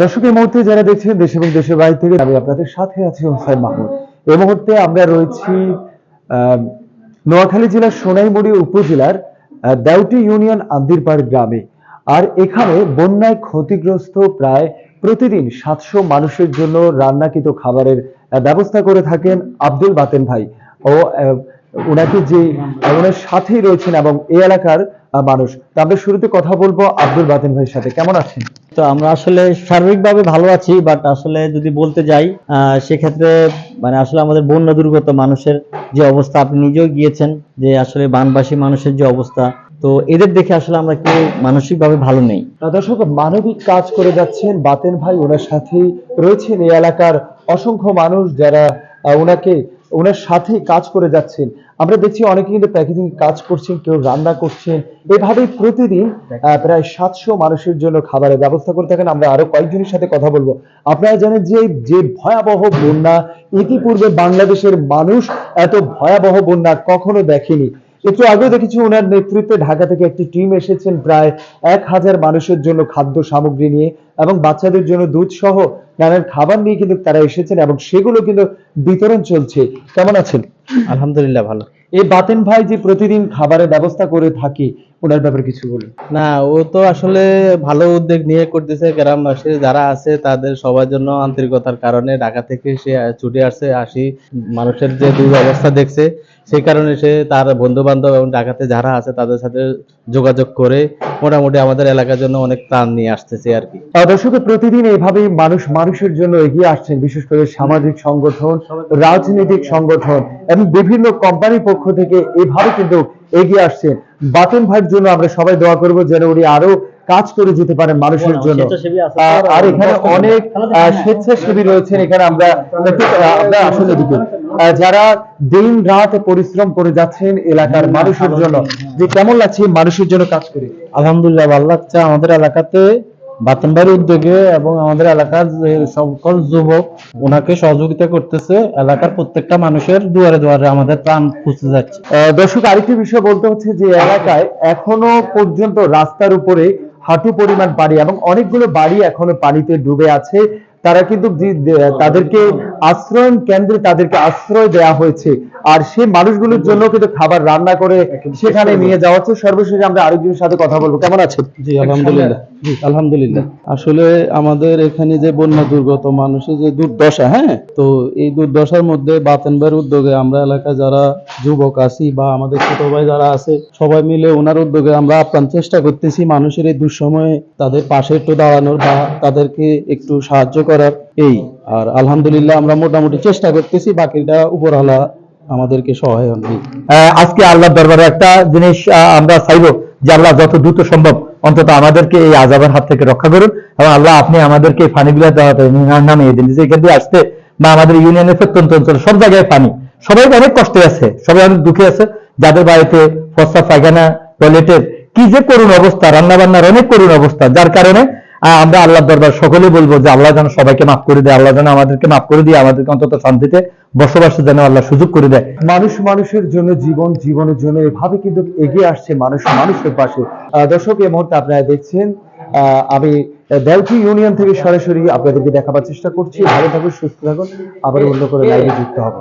দর্শক, এই মুহূর্তে যারা দেখছেন দেশ এবং দেশের বাইরে থেকে, আমি আপনাদের সাথে আছি হোসাইন মাহমুদ। এই মুহূর্তে আমরা রয়েছি নোয়াখালী জেলার সোনাইমুড়ি উপজেলার দেওটি ইউনিয়ন আন্দিরপাড় গ্রামে। আর এখানে বন্যায় ক্ষতিগ্রস্ত প্রায় প্রতিদিন সাতশো মানুষের জন্য রান্নাকৃত খাবারের ব্যবস্থা করে থাকেন আব্দুল বাতেন ভাই। ও ওনাকে যে ওনার সাথেই রয়েছেন এবং এই এলাকার মানুষ। তা আমরা শুরুতে কথা বলব আব্দুল বাতেন ভাইয়ের সাথে। কেমন আছেন? তো আমরা আসলে সার্বিকভাবে ভালো আছি বাট আসলে যদি বলতে যাই সেক্ষেত্রে মানে আসলে আমাদের বন্যা দুর্গত মানুষের যে অবস্থা আপনি নিজেও গিয়েছেন যে আসলে বানবাসী মানুষের যে অবস্থা। তো এদের দেখে আসলে আমরা কেউ মানসিকভাবে ভালো নেই। দর্শক মানবিক কাজ করে যাচ্ছেন বাতেন ভাই। ওনার সাথেই রয়েছেন এই এলাকার অসংখ্য মানুষ যারা ওনাকে ওনার সাথেই কাজ করে যাচ্ছেন। আমরা দেখছি অনেকে কিন্তু প্যাকেজিং কাজ করছেন, কেউ রান্না করছেন। এভাবেই প্রতিদিন প্রায় সাতশো মানুষের জন্য খাবারের ব্যবস্থা করে থাকেন। আমরা আরও কয়েকজনের সাথে কথা বলব। আপনারা জানেন যে যে ভয়াবহ বন্যা, ইতিপূর্বে বাংলাদেশের মানুষ এত ভয়াবহ বন্যা কখনো দেখেনি। একটু আগেও দেখেছি ওনার নেতৃত্বে ঢাকা থেকে একটি টিম এসেছেন প্রায় এক হাজার মানুষের জন্য খাদ্য সামগ্রী নিয়ে এবং বাচ্চাদের জন্য দুধ সহ নানান খাবার নিয়ে কিন্তু তারা এসেছেন এবং সেগুলো কিন্তু বিতরণ চলছে। কেমন আছেন? আলহামদুলিল্লাহ ভালো। এই বাতেন ভাই যে প্রতিদিন খাবারের ব্যবস্থা করে থাকে ওনার ব্যাপারে কিছু বলুন। না ও তো আসলে ভালো উদ্যোগ নিয়ে করতেছে গ্রামবাসী যারা আছে তাদের সবার জন্য আন্তরিকতার কারণে ঢাকা থেকে সে ছুটে আসছে আসি। মানুষের যে দুই অবস্থা দেখছে সেই কারণে সে তার বন্ধু বান্ধব এবং ঢাকাতে যারা আছে তাদের সাথে যোগাযোগ করে মোটামুটি আমাদের এলাকার জন্য অনেক ত্রাণ নিয়ে আসতেছে আর কি। দর্শক প্রতিদিন এইভাবেই মানুষ মানুষের জন্য এগিয়ে আসছেন বিশেষ করে সামাজিক সংগঠন রাজনৈতিক সংগঠন এবং বিভিন্ন কোম্পানির পক্ষ থেকে। এইভাবে কিন্তু এগিয়ে আসছেন বাতেন ভাইয়ের জন্য আমরা সবাই দোয়া করব যেন উনি আরও কাজ করে যেতে পারেন মানুষের জন্য। আর এখানে অনেক আহ, স্বেচ্ছাসেবী রয়েছেন এখানে আমরা আমরা আসলে দিকে আহ, যারা দিন রাত পরিশ্রম করে যাচ্ছেন এলাকার মানুষের জন্য যে কেমন লাগছে মানুষের জন্য কাজ করে। আলহামদুলিল্লাহ ভালো লাগছে আমাদের এলাকাতে। বাতনবাড়ির উদ্যোগে এবং আমাদের এলাকার সকল যুবক ওনাকে সহযোগিতা করতেছে এলাকার প্রত্যেকটা মানুষের দুয়ারে দুয়ারে আমাদের প্রাণ পৌঁছে যাচ্ছে। দর্শক, আরেকটি বিষয় বলতে হচ্ছে যে এলাকায় এখনও পর্যন্ত রাস্তার উপরে হাঁটু পরিমাণ পানি এবং অনেকগুলো বাড়ি এখনও পানিতে ডুবে আছে। তারা কিন্তু তাদেরকে আশ্রয়ন কেন্দ্রে তাদেরকে আশ্রয় দেওয়া হয়েছে। আর সেই মানুষগুলোর জন্য কিন্তু খাবার রান্না করে সেখানে নিয়ে যাওয়া হচ্ছে। সর্বশেষে আমরা আরেকজনের সাথে কথা বলব। কেমন আছেন? জি আলহামদুলিল্লাহ। জি আলহামদুলিল্লাহ। আসলে আমাদের এখানে যে বন্যা দুর্গত মানুষের যে দুর্দশা হ্যাঁ? তো এই দুর্দশার মধ্যে বাতেনবার উদ্যোগে আমরা এলাকায় যারা যুবক আছি বা আমাদের ছোট ভাই যারা আছে সবাই মিলে ওনার উদ্যোগে আমরা আপ্রাণ চেষ্টা করতেছি। মানুষের এই দুঃসময়ে তাদের পাশে একটু দাঁড়ানোর বা তাদেরকে একটু সাহায্য করার এই। আর আলহামদুলিল্লাহ আমরা মোটামুটি চেষ্টা করতেছি, বাকিটা উপরওয়ালা আমাদেরকে সহায়ক নেই আজকে আল্লাহর দরবারে একটা জিনিস আমরা চাইব যে আল্লাহ যত দ্রুত সম্ভব অন্তত আমাদেরকে এই আজাবের হাত থেকে রক্ষা করুন এবং আল্লাহ আপনি আমাদেরকে পানিগুলো দেওয়াতে নামিয়ে দিন। এখান দিয়ে আসতে বা আমাদের ইউনিয়নের প্রত্যন্ত অঞ্চল সব জায়গায় পানি। সবাই অনেক কষ্টে আছে, সবাই অনেক দুঃখে আছে। যাদের বাড়িতে প্রস্তাব পায়খানা, টয়লেটের কি যে করুণ অবস্থা রান্না বান্নার অনেক করুণ অবস্থা, যার কারণে আমরা আল্লাহর দরবার সকলে বলব যে আল্লাহ যেন সবাইকে মাফ করে দেয়, আল্লাহ যেন আমাদেরকে মাফ করে দিয়ে আমাদেরকে অন্তত শান্তিতে বসবাসের যেন আল্লাহ সুযোগ করে দেয়। মানুষ মানুষের জন্য জীবন জীবনের জন্য এভাবে কিন্তু এগিয়ে আসছে মানুষ মানুষের পাশে। দর্শক, এই মুহূর্তে আপনারা দেখছেন আমি দেলফি ইউনিয়ন থেকে সরাসরি আপনাদেরকে দেখাবার চেষ্টা করছি। ভালো থাকুন, সুস্থ থাকুন। আবার অন্য করে লাইভে যুক্ত হব।